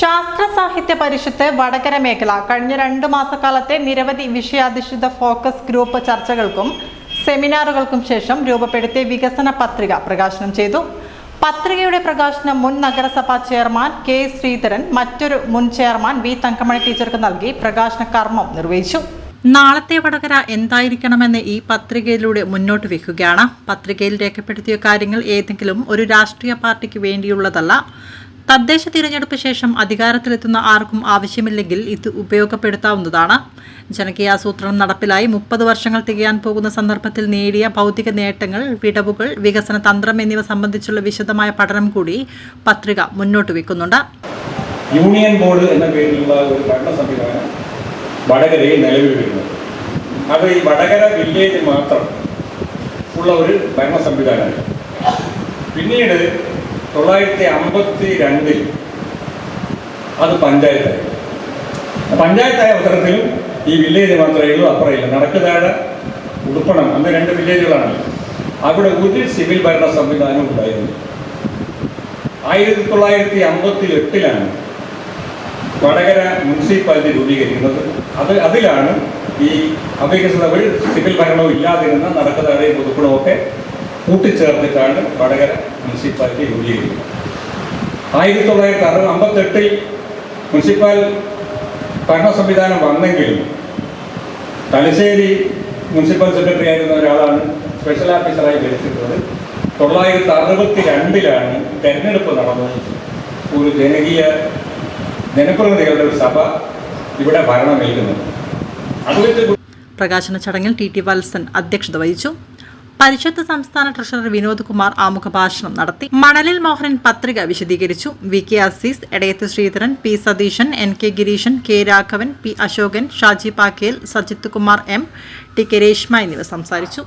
ശാസ്ത്ര സാഹിത്യ പരിഷത്ത് വടകര മേഖല കഴിഞ്ഞ രണ്ട് മാസക്കാലത്തെ നിരവധി വിഷയാധിഷ്ഠിത ഫോക്കസ് ഗ്രൂപ്പ് ചർച്ചകൾക്കും സെമിനാറുകൾക്കും ശേഷം രൂപപ്പെടുത്തിയ വികസന പത്രിക പ്രകാശനം ചെയ്തു. പത്രികയുടെ പ്രകാശനം മുൻ നഗരസഭാ ചെയർമാൻ കെ ശ്രീധരൻ മറ്റൊരു മുൻ ചെയർമാൻ വി തങ്കമണി ടീച്ചർക്ക് നൽകി പ്രകാശന കർമ്മം നിർവഹിച്ചു. നാളത്തെ വടകര എന്തായിരിക്കണമെന്ന് ഈ പത്രികയിലൂടെ മുന്നോട്ട് വയ്ക്കുകയാണ് പത്രികയിൽ രേഖപ്പെടുത്തിയ കാര്യങ്ങൾ ഏതെങ്കിലും ഒരു രാഷ്ട്രീയ പാർട്ടിക്ക് വേണ്ടിയുള്ളതല്ല. തദ്ദേശ തിരഞ്ഞെടുപ്പ് ശേഷം അധികാരത്തിലെത്തുന്ന ആർക്കും ആവശ്യമില്ലെങ്കിൽ ഇത് ഉപയോഗപ്പെടുത്താവുന്നതാണ്. ജനകീയാസൂത്രണം നടപ്പിലായി മുപ്പത് വർഷങ്ങൾ തികയാൻ പോകുന്ന സന്ദർഭത്തിൽ നേടിയ ഭൗതിക നേട്ടങ്ങൾ വിടവുകൾ വികസന തന്ത്രം എന്നിവ സംബന്ധിച്ചുള്ള വിശദമായ പഠനം കൂടി പത്രിക മുന്നോട്ട് വെക്കുന്നുണ്ട്. യൂണിയൻ ബോർഡ് എന്ന പേരിലുള്ള ഒരു ഭരണ സംവിധാനം വടകരയിൽ നിലവിൽ വരുന്നത് അത് ഈ വടകര വില്ലേജ് മാത്രം ഉള്ള ഒരു ഭരണ സംവിധാനമാണ്. പിന്നീട് തൊള്ളായിരത്തി അമ്പത്തി രണ്ടിൽ അത് പഞ്ചായത്തായി. പഞ്ചായത്തായ അവസരത്തിൽ ഈ വില്ലേജ് മാത്രമേ ഉള്ളൂ അപ്പുറയില്ല. നടക്കുതാഴ ഉടുപ്പണം അന്ന് രണ്ട് വില്ലേജുകളാണ്. അവിടെ ഒരു സിവിൽ ഭരണ സംവിധാനം ഉണ്ടായിരുന്നു. ആയിരത്തി തൊള്ളായിരത്തി അമ്പത്തി എട്ടിലാണ് വടകര മുനിസിപ്പാലിറ്റി രൂപീകരിക്കുന്നത്. അത് അതിലാണ് ഈ ഒരു സിവിൽ ഭരണവും ഇല്ലാതിരുന്ന നടക്കതാഴെയും പുതുപ്പണവും ഒക്കെ കൂട്ടിച്ചേർത്തിട്ടാണ് വടകര മുനിസിപ്പാലിറ്റി രൂപീകരിക്കുന്നത് ആയിരത്തി തൊള്ളായിരത്തി അറുപത് അമ്പത്തെട്ടിൽ മുനിസിപ്പൽ ഭരണ സംവിധാനം വന്നെങ്കിലും തലശ്ശേരി മുനിസിപ്പൽ സെക്രട്ടറി ആയിരുന്ന ഒരാളാണ് സ്പെഷ്യൽ ഓഫീസറായി ഭരിച്ചിട്ടുള്ളത്. തൊള്ളായിരത്തി അറുപത്തി രണ്ടിലാണ് തെരഞ്ഞെടുപ്പ് നടന്നത് ഒരു ജനകീയ ജനപ്രതിനിധികളുടെ ഒരു സഭ ഇവിടെ ഭരണമേൽക്കുന്നത് അത് വെച്ച് പ്രകാശന ചടങ്ങിൽ ടി ടി വത്സൻ അധ്യക്ഷത വഹിച്ചു. പരിഷത്ത് സംസ്ഥാന ട്രഷറർ വിനോദ് കുമാർ ആമുഖ ഭാഷണം നടത്തി. മണലിൽ മോഹനൻ പത്രിക വിശദീകരിച്ചു. V K Azeez Edayath Sreedharan P Satheesan N K Gireesan K Raghavan P Ashokan Shaji Pakkel Sajith Kumar M T K Reshma എന്നിവർ സംസാരിച്ചു.